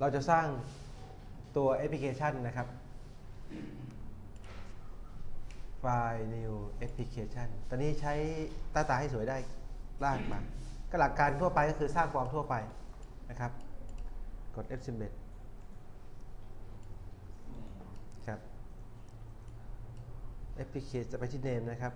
เราจะสร้างตัวแอปพลิเคชันนะครับไฟล์ new application ตอนนี้ใช้ตาตาให้สวยได้ลากมา ก็หลักการทั่วไปก็คือสร้างฟอร์มทั่วไปนะครับ กด F11 ครับ application จะไปที่ name นะครับ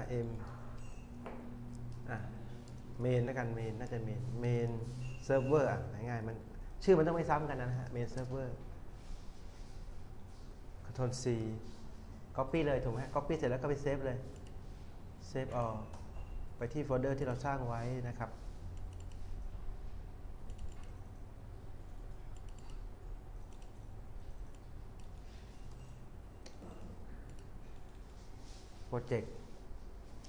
rm อ่ะ main แล้วกัน main น่าจะ main main server อะง่ายๆมันชื่อมันต้องไม่ซ้ำกันนะฮะ main server Ctrl C Copy เลยถูกไหม Copy เสร็จแล้วก็ไปเซฟเลย Save all ไปที่โฟลเดอร์ที่เราสร้างไว้นะครับโปรเจกต์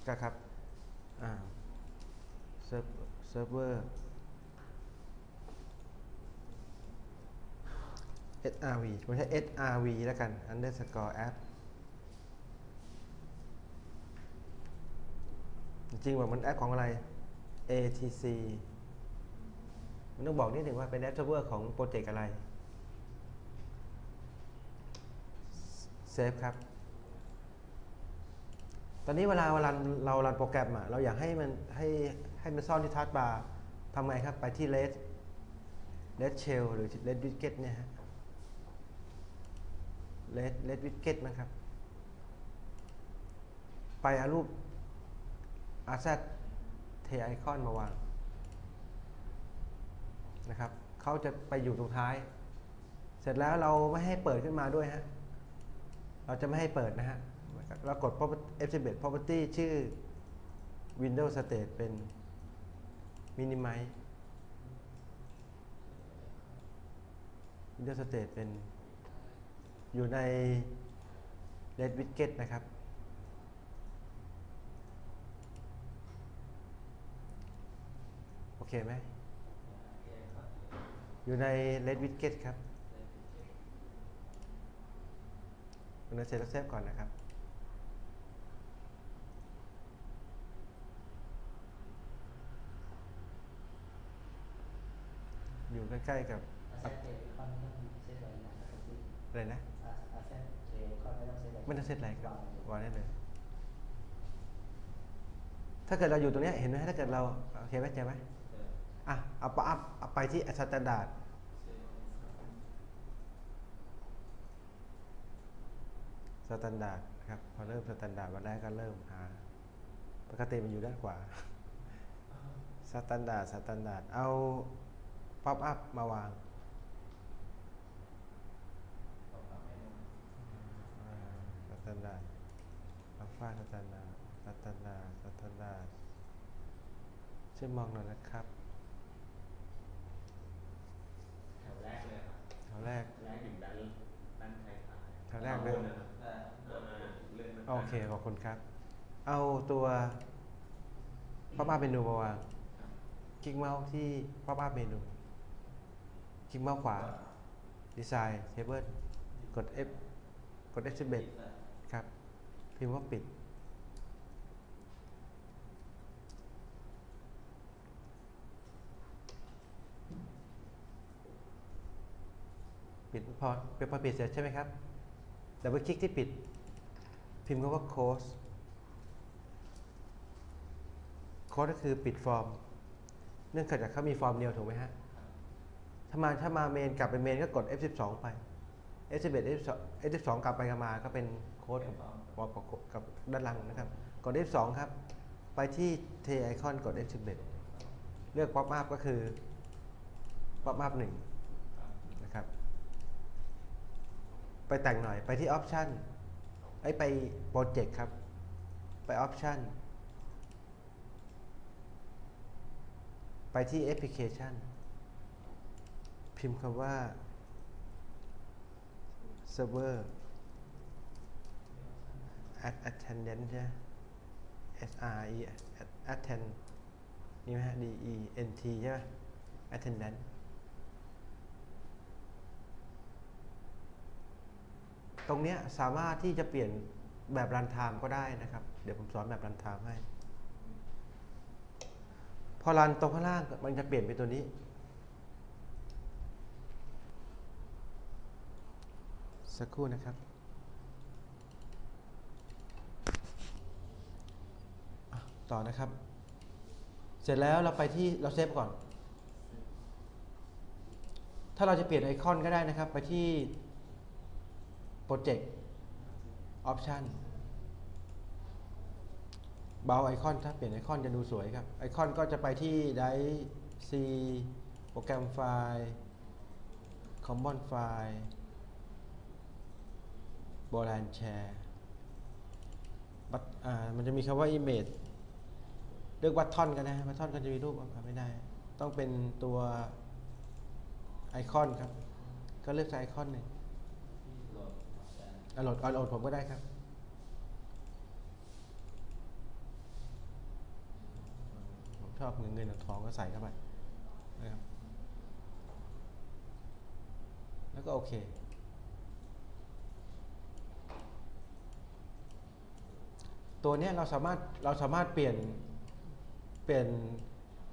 ก็ครับอ่า ซิร์ฟเซิร์ฟเวอร์ srv ผมใช้ srv แล้วกัน underscore app จริงๆว่ามันแอปของอะไร atc มันต้องบอกนิดหนึ่งว่าเป็นแอปเซิร์ฟเวอร์ของโปรเจกต์อะไร เซฟครับ ตอนนี้เวลาเวลาเรารันโปรแกรมอะเราอยากให้มันให้ ให้มันซ่อนที่ทัชบาร์ทำไงครับ ไปที่ red red shell หรือ red widget เนี่ยฮะ red red widget นะครับ ไปเอารูป RZ เทไอคอนมาวางนะครับเขาจะไปอยู่ตรงท้าย เสร็จแล้วเราไม่ให้เปิดขึ้นมาด้วยฮะ เราจะไม่ให้เปิดนะฮะ เรากด F11 property ชื่อ Windows State เป็น Minimize Windows State เป็นอยู่ใน Red Widget นะครับ โอเคไหม อยู่ใน Red Widget ครับคุณเซฟแล้วเซฟก่อนนะครับ อยู่ ใกล้ๆกับอาเซตเทลคอนไม่ต้องเซตไว้นะอะไรนะอาเซตเทลคอนไม่ต้องเซตไว้ไม่ต้องเซตอะไรครับวางได้เลย ถ้าเกิดเราอยู่ตรงนี้เห็นไหมถ้าเกิดเราโอเคไหมเจอไหมอะเอาไปอัพเอาไปที่สแตนดาร์ดสแตนดาร์ดครับพอเริ่มสแตนดาร์ดวันแรกก็เริ่มหาปกติมันอยู่ด้านขวาสแตนดาร์ดสแตนดาร์ดเอา ป๊อปอัพมาวางสแตนดาร์ดอัลฟาสแตนดาร์ดสแตนดาร์ดสแตนดาร์ดช่วยมองหน่อยนะครับแถวแรกเลยครับแถวแรกแรกอยู่ด้านด้านท้ายๆแถวแรกนะบนนะครับบนนะเลื่อนมาโอเคขอบคุณครับ เอาตัวป๊อปอัพเมนูมาวางครับคลิกเมาส์ที่ป๊อปอัพเมนู คลิกเมาส์ขวาดีไซน์เทเบิลกด F กด F11 ครับพิมพ์ว่าปิด ปิดพอเป็นพอปิดเสร็จใช่ไหมครับดับเบิลคลิกที่ปิด พิมพ์คำว่า close close ก็คือปิดฟอร์ม เนื่องจากเขามีฟอร์มเดียวถูกไหมฮะ ถ้ามาถ้ามาเมนกลับไปเมนก็กด F12 ไป F11 F12 F12 กลับไปกลับมาก็เป็นโค้ดกับกับกับกับด้านหลังนะครับ กด F2 ครับ ไปที่เทไอคอนกด F11 เลือก Pop Up ก็คือ Pop Up 1นะครับ ไปแต่งหน่อยไปที่ Option ไอไปโปรเจกต์ครับ ไป Option ไปที่ Application พิมพ์คำว่า server at attendant ใช่ไหม S R E at- attend นี่ไหมฮะ D E N T ใช่ไหม attendant ตรงเนี้ยสามารถที่จะเปลี่ยนแบบรันไทม์ก็ได้นะครับ เดี๋ยวผมสอนแบบรันไทม์ให้ พอรันตรงข้างล่างมันจะเปลี่ยนเป็นตัวนี้ สักครู่นะครับ ต่อนะครับ เสร็จแล้วเราไปที่เราเซฟก่อน ถ้าเราจะเปลี่ยนไอคอนก็ได้นะครับ ไปที่ Project Option เบาไอคอนถ้าเปลี่ยนไอคอนจะดูสวยครับ ไอคอนก็จะไปที่ Drive C โปรแกรมไฟล์ Common ไฟล์ โบราณแชร์บัตมันจะมีคำว่า Image เลือกบัตทอนกันนะบัตทอนก็จะมีรูปอะไม่ได้ ต้องเป็นตัวไอคอนครับ ก็เลือกใช้ไอคอนหนึ่งโหลดแต่อะโหลดออนโหลดผมก็ได้ครับผมชอบเงินเงินทองก็ใส่เข้าไปนะครับแล้วก็โอเค ตัวนี้เราสามารถเราสามารถเปลี่ยนเปลี่ยน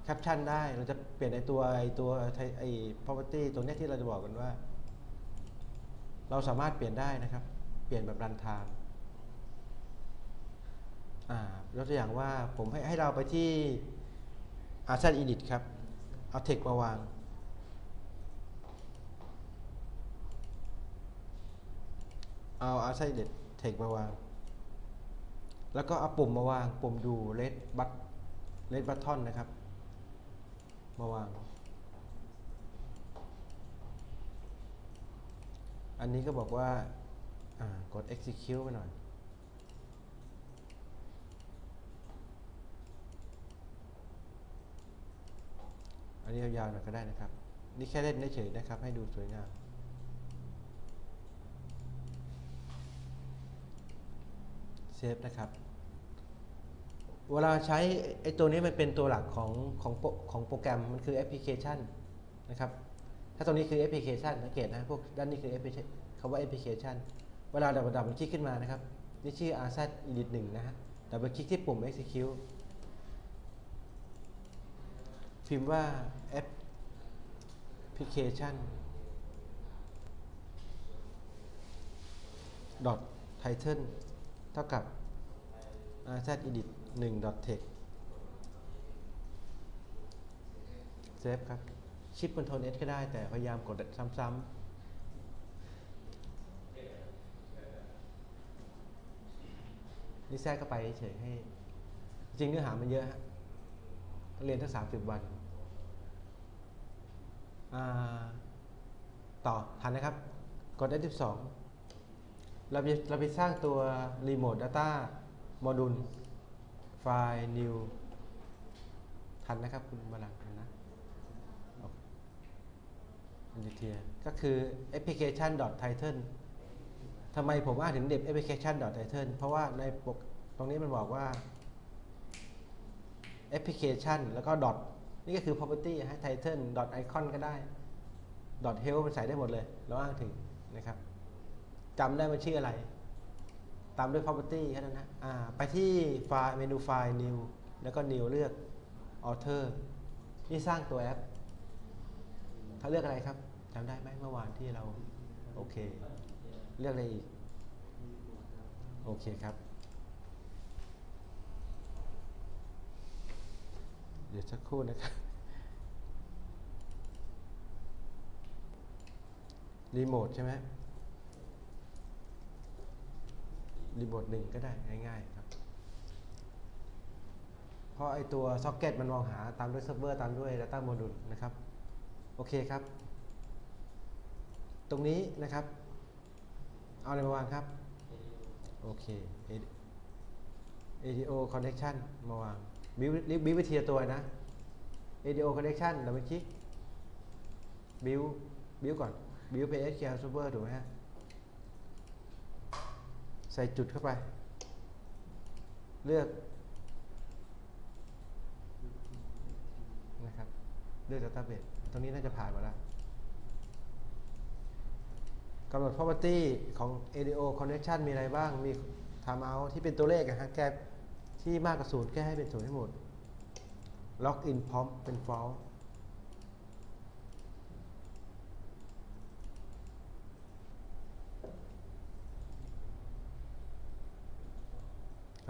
แคปชั่นได้ เราจะเปลี่ยนไอตัวไอตัวไอ property ตัวเนี้ยที่เราจะบอกกันว่า เราสามารถเปลี่ยนได้นะครับ เปลี่ยนแบบรันไทม์อ่ายกตัวอย่างว่าผมให้ให้เราไปที่ a r t Edit ครับ เอา text มาวาง เอา a r t Edit text มาวาง แล้วก็เอาปุ่มมาวางปุ่มดู red but red button นะครับ มาวาง อันนี้ก็บอกว่าากด execute ไปหน่อย อันนี้ยาวๆหน่อยก็ได้นะครับ นี่แค่เล่นเฉยๆนะครับ ให้ดูสวยงาม เซฟนะครับ เวลาใช้ไอ้ตัวนี้มันเป็นตัวหลักของของของโปรแกรมมันคือแอปพลิเคชันนะครับ ถ้าตรงนี้คือแอปพลิเคชันสังเกตนะพวกด้านนี้คือแอปพลิเคชันคำว่าแอปพลิเคชัน เวลาดับดับมันคลิกขึ้นมานะครับ นี่ชื่อ r z edit 1นะฮะดับเบิลคลิกที่ปุ่ม execute พิมพ์ว่า application dot title เท่ากับ r z edit 1 dot text เซฟครับ ชิป Ctrl S ก็ได้แต่พยายามกดซ้ำๆนี่แทรกเข้าไปเฉยให้ จริงเนื้อหามันเยอะฮะเรียนทั้ง30วัน ต่อทันนะครับ กด F12 เราไปเราไปสร้างตัว Remote Data Module ไฟล์ New ทันนะครับคุณบลังนะอันดีเทียก็คือ application title ทำไมผมอ้างถึงเด็บ application title เพราะว่าในปกตรงนี้มันบอกว่า application แล้วก็ dot นี่ก็คือ property ฮะ title dot icon ก็ได้ dot help มันใส่ได้หมดเลย เราอ้างถึงนะครับ จำได้มันชื่ออะไร ตามด้วย property แค่นั้นนะอ่าไปที่ไฟล์เมนูไฟล์ new แล้วก็ new เลือก author นี่สร้างตัวแอปถ้าเลือกอะไรครับจำได้ไหมเมื่อวานที่เรา โอเค เลือกอะไรอีก โอเคครับ เดี๋ยวสักครู่นะครับรีโมทใช่ไหม รีโมทหนึ่งก็ได้ง่ายๆครับเพราะไอตัวซ็อกเก็ตมันมองหาตามด้วยเซิร์ฟเวอร์ตามด้วย Data Module นะครับโอเคครับ ตรงนี้นะครับ เอาอะไรมาวางครับโอเค ADO connection มาวางบิวบิววิธีละตัวนะ ADO connection เราไปคลิกบิวบิวก่อนบิว PSQL server ถูกไหมฮะ ส่จุดเข้าไป เลือกนะครับ เลือก database ตรงนี้น่าจะผ่านมาแล้วกำหนด property ของ ADO connection มีอะไรบ้าง มี timeout ที่เป็นตัวเลขอะฮะแก้ที่มากกว่าศูนย์แก้ให้เป็นศูนย์ให้หมด login prompt เป็น false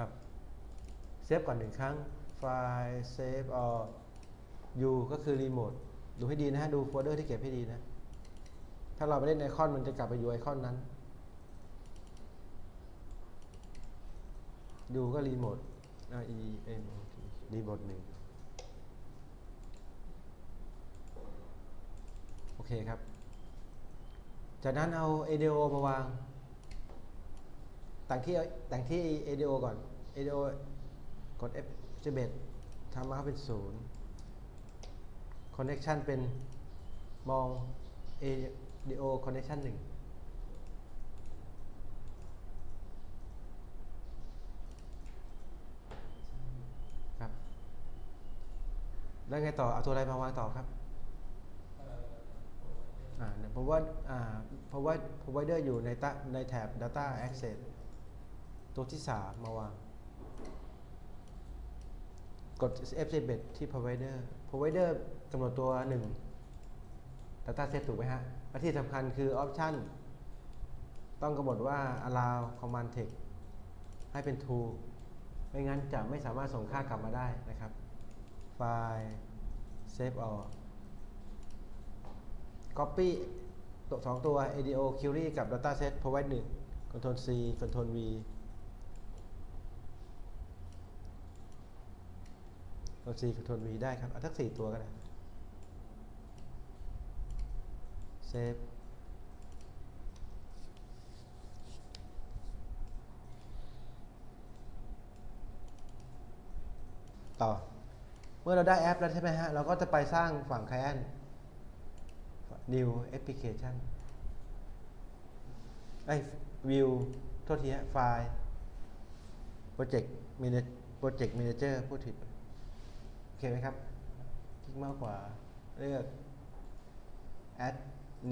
ครับ เซฟก่อนหนึ่งครั้ง ไฟล์เซฟออ U ก็คือรีโมทดูให้ดีนะฮะ ดูโฟลเดอร์ที่เก็บให้ดีนะ ถ้าเราไปเล่นไอคอนมันจะกลับไปอยู่ไอคอนนั้น ดูก็รีโมท R E M O T รีโมทหนึ่งโอเคครับ จากนั้นเอา ADO มาวาง แต่งที่แต่งที่ ADO ก่อน ADO กด F11 ทำมาเป็นศูนย์ connection เป็นมอง ADO connection หนึ่งครับ แล้วไงต่อ เอาตัวอะไรมาวางต่อครับ อ่าเนี่ยเพราะว่าอ่าเพราะว่า provider อยู่ในตในแถบ data access ตัวที่ 3 มาวาง กด F11 ที่ provider provider กำหนดตัว 1 data set ถูกไหมฮะและที่สำคัญคือ option ต้องกำหนดว่า allow command text ให้เป็น true ไม่งั้นจะไม่สามารถส่งค่ากลับมาได้นะครับ ไฟล์ save all copy ตัวสองตัว ADO query กับ dataset provide 1 control C control V ตัว C กับตัวีได้ครับ เอาทั้ง4ตัวก็ได้เซฟต่อ เมื่อเราได้แอปแล้วใช่ไหมฮะ เราก็จะไปสร้างฝั่ง client new application ไอ้ view โทษทีฮะไฟล์โปรเจกต์มินิโปรเจกต์มินิเจอร์พูดถิด เคไหมครับ คลิกมากกว่าเลือก add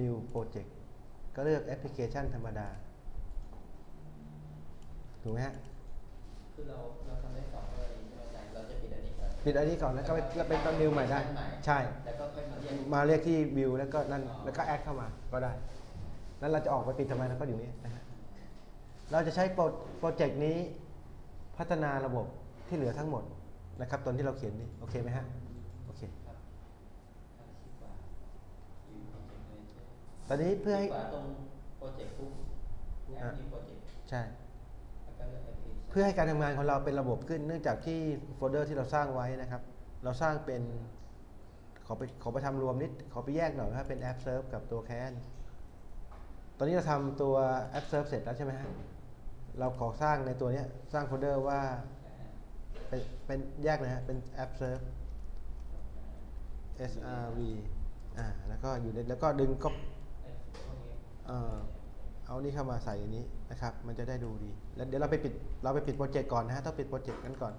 new project ก็เลือกแอปพลิเคชันธรรมดา ถูกไหมฮะ คือเราเราทำได้สองกรณีใช่ไหมอาจารย์เราจะปิดอันนี้ก่อนปิดอันนี้ก่อนแล้วก็ไปแล้วเป็นตอน new ใหม่ได้ ใช่ แล้วก็ค่อยมาเรียกมาเรียกที่วิวแล้วก็นั่นอ๋อแล้วก็แอดเข้ามาก็ได้แล้วเราจะออกไปปิดทำไมเราก็อยู่นี่นะฮะ เราจะใช้โปรโปรเจกต์นี้พัฒนาระบบที่เหลือทั้งหมด นะครับตอนที่เราเขียนนี้โอเคไหมฮะโอเคครับอ่าคิดว่าอยู่โปรเจกต์เลยตอนนี้เพื่อให้คิดว่าตรงโปรเจกต์ปุ๊บแอปนี้โปรเจกต์ใช่แล้วก็เลือกแอปพลิเคชันเพื่อให้การทำงานของเราเป็นระบบขึ้น เนื่องจากที่โฟลเดอร์ที่เราสร้างไว้นะครับ เราสร้างเป็นขอไปขอไปทำรวมนิด ขอไปแยกหน่อยว่าเป็นแอปเซิร์ฟกับตัวแคนตอนนี้เราทำตัวแอปเซิร์ฟเสร็จแล้วใช่ไหมฮะเราขอสร้างในตัวเนี้ยสร้างโฟลเดอร์ว่า เป็นเป็นแยกนะฮะ เป็นแอปเซิร์ฟ srv อ่า แล้วก็อยู่ในแล้วก็ดึงก็เอ่อเอานี่เข้ามาใส่อันนี้นะครับ มันจะได้ดูดี แล้วเดี๋ยวเราไปปิด เราไปปิดโปรเจกต์ก่อนนะฮะ ต้องปิดโปรเจกต์นั้นก่อน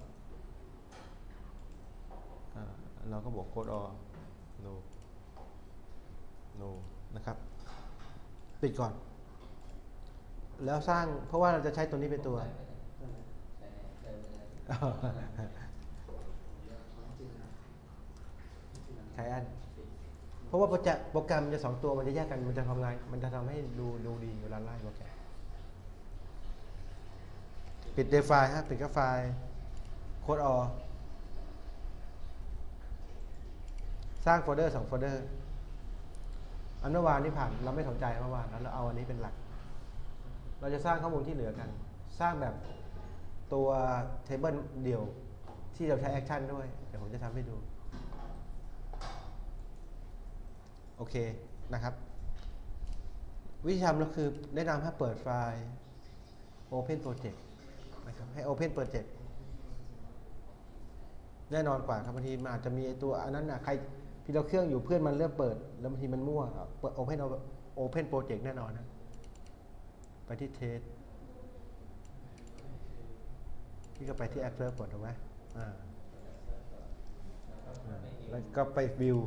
อเราก็บอกโค้ดอ no no นะครับ ปิดก่อน แล้วสร้าง เพราะว่าเราจะใช้ตัวนี้เป็นตัว ใส่ในเดิมไปเลยใช้อัน เพราะว่าโปรแกรมโปรแกรมมันจะสองตัวมันจะแยกกันมันจะทำงาน มันจะทำให้ดูดูดีเวลาไล่โปรแกรมปิดเดฟไฟฮะปิดกับไฟล์โค้ดออสร้างโฟลเดอร์สองโฟลเดอร์ อันเมื่อวานที่ผ่านเราไม่สนใจเมื่อวานแล้วเราเอาอันนี้เป็นหลัก เราจะสร้างข้อมูลที่เหลือกัน สร้างแบบ ตัวเทเบิลเดี่ยวที่เราใช้แอคชั่นด้วย เดี๋ยวผมจะทำให้ดู โอเคนะครับ วิธีทำก็คือแนะนำให้เปิดไฟล์ Open Project นะครับให้ Open Project แน่นอนกว่าครับบางทีมันอาจจะมีไอตัวอันนั้นนะใครที่เราเครื่องอยู่เพื่อนมันเริ่มเปิด แล้วบางทีมันมั่วเปิด Open Open Project แน่นอนนะ ไปที่ Test พี่ก็ไปที่ App Serve ก่อนถูกไหมอ่าอ่าแล้วก็ไป View